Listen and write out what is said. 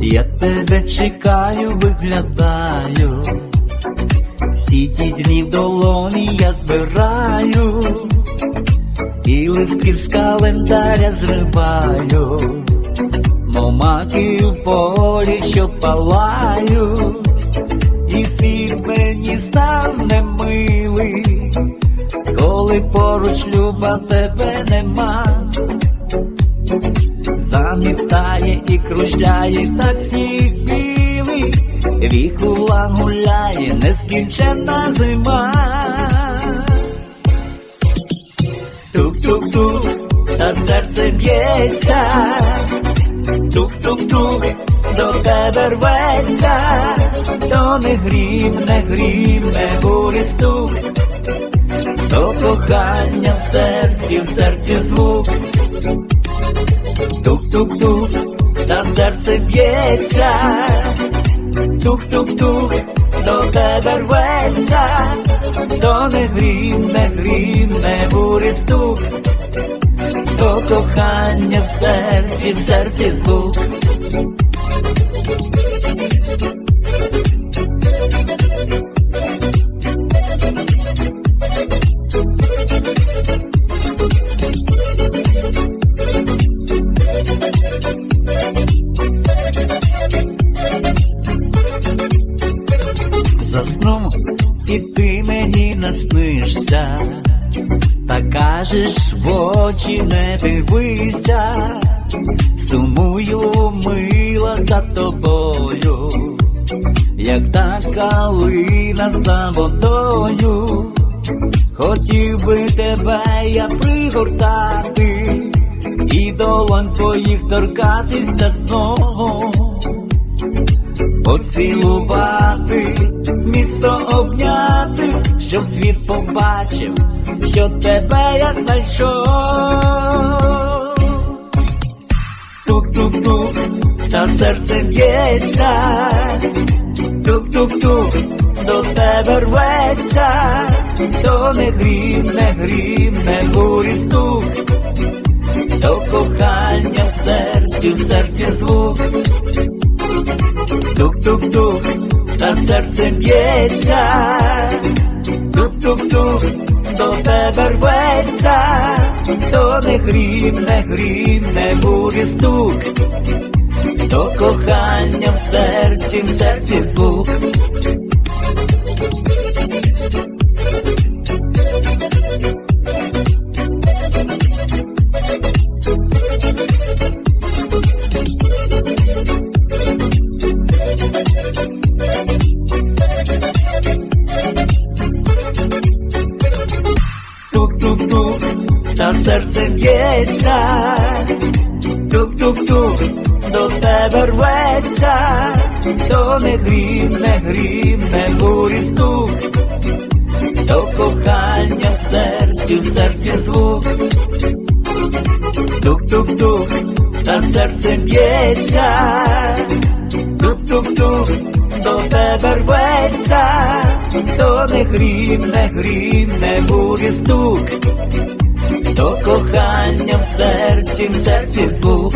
Я тебе чекаю, виглядаю, всі ті дні в долоні я збираю, і листки з календаря зриваю, мов маки у полі, що палаю, і світ мені став немилий, коли поруч люба тебе нема. Замітає і кружляє, так сніг білий, віхула гуляє, нескінченна зима. Тук-тук-тук, та серце б'ється, тук-тук-тук, до тебе рветься, то не грім, не грім, не бурі стук, то кохання в серці, в серці звук. Тук-тук-тук, та серце б'ється, тук-тук-тук, до тебе рветься, то не грім, не грім, не бурі стук, то кохання в серці, в серці звук. Наснишся, та кажеш в очі не дивися, сумую мила за тобою, як та калина за водою, хотів би тебе я пригортати, і долонь твоїх торкатися знову. Поцілувати, місто обняти, щоб світ побачив, що тебе я знайшов. Тук-тук-тук, та серце б'ється, тук-тук-тук, до тебе рветься, то не грім, не грім, не бурі стук, то кохання в серці, в серці звук. Тук-тук-тук, та серце б'ється, тук-тук-тук, до тебе рветься, то не грім, не грім, не буде стук, то кохання в серці, в серці звук. Серце б'ється, тук-тук-тук, до тебе рветься, то не грім, не грім, не бурі стук, то кохання в серці, в серці звук. Тук-тук-тук, та серце б'ється, тук-тук-тук, до тебе рветься, то не грім, не грім, не бурі стук, до кохання в серці, в серці звук.